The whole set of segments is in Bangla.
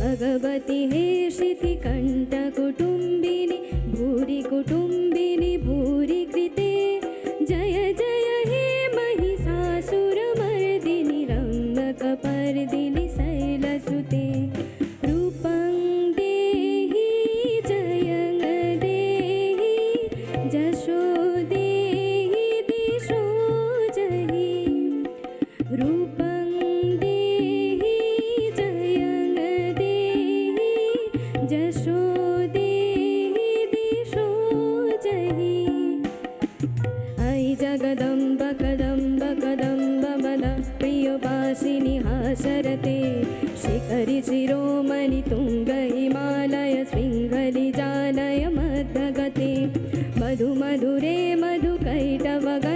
प्रियभाषिणि जिष्णुनुते भगवति हे शितिकण्ठकुटुम्बिनि भूरि कुटुम्बिनि మధు మధురే మధు కైటవగా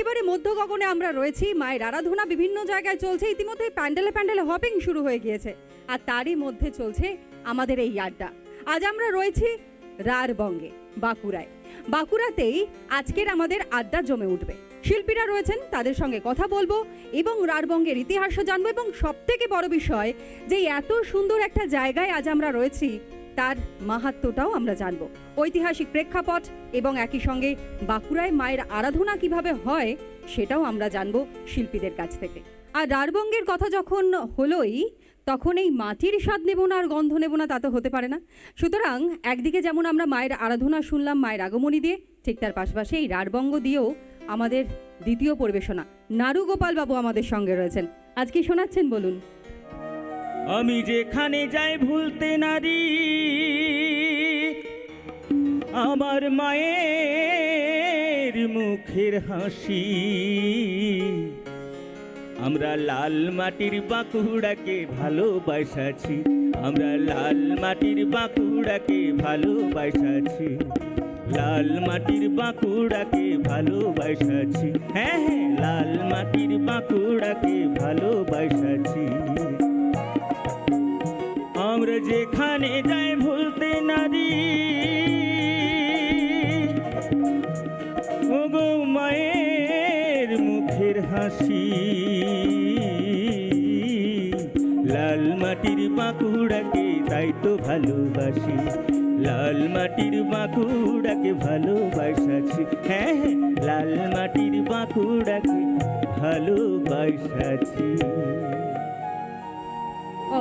একেবারে মধ্য গগনে আমরা রয়েছি। মায়ের আরাধনা বিভিন্ন জায়গায় চলছে। ইতিমধ্যে প্যান্ডেলে প্যান্ডেলে হপিং শুরু হয়ে গিয়েছে। আর তারই মধ্যে চলছে আমাদের এই আড্ডা। আজ আমরা রয়েছি রারবঙ্গে, বাঁকুড়ায়। বাঁকুড়াতেই আজকের আমাদের আড্ডা জমে উঠবে। শিল্পীরা রয়েছেন, তাদের সঙ্গে কথা বলব এবং রারবঙ্গের ইতিহাসও জানব এবং সব থেকে বড় বিষয় যে এত সুন্দর একটা জায়গায় আজ আমরা রয়েছি তার মাহাত্ম্যটাও আমরা জানব। ঐতিহাসিক প্রেক্ষাপট এবং একই সঙ্গে বাঁকুড়ায় মায়ের আরাধনা কীভাবে হয় সেটাও আমরা জানব শিল্পীদের কাছ থেকে। আর রারবঙ্গের কথা যখন হলোই, তখন এই মাটির স্বাদ নেব না আর গন্ধ নেব না তা তো হতে পারে না। সুতরাং একদিকে যেমন আমরা মায়ের আরাধনা শুনলাম মায়ের আগমনী দিয়ে, ঠিক তার পাশাপাশি এই রারবঙ্গ দিয়েও আমাদের দ্বিতীয় পরিবেশনা নারু গোপাল বাবু আমাদের সঙ্গে রয়েছেন। আজকে শোনাচ্ছেন বলুন? আমি যেখানে যাই ভুলতে নারী, আমার মায়ের মুখের হাসি। আমরা লাল মাটির বাঁকুড়াকে ভালোবাসাছি আমরা লাল মাটির বাঁকুড়াকে ভালোবাসাছি লাল মাটির বাঁকুড়াকে ভালোবাসাছি হ্যাঁ হ্যাঁ লাল মাটির বাঁকুড়াকে ভালোবাসাছি ওগো মায়ের মুখের হাসি, লাল মাটির বাঁকুড়াকে তাই তো ভালোবাসি। লাল মাটির বাঁকুড়াকে ভালোবাসাছি হ্যাঁ হ্যাঁ লাল মাটির বাঁকুড়াকে ভালোবাসাছি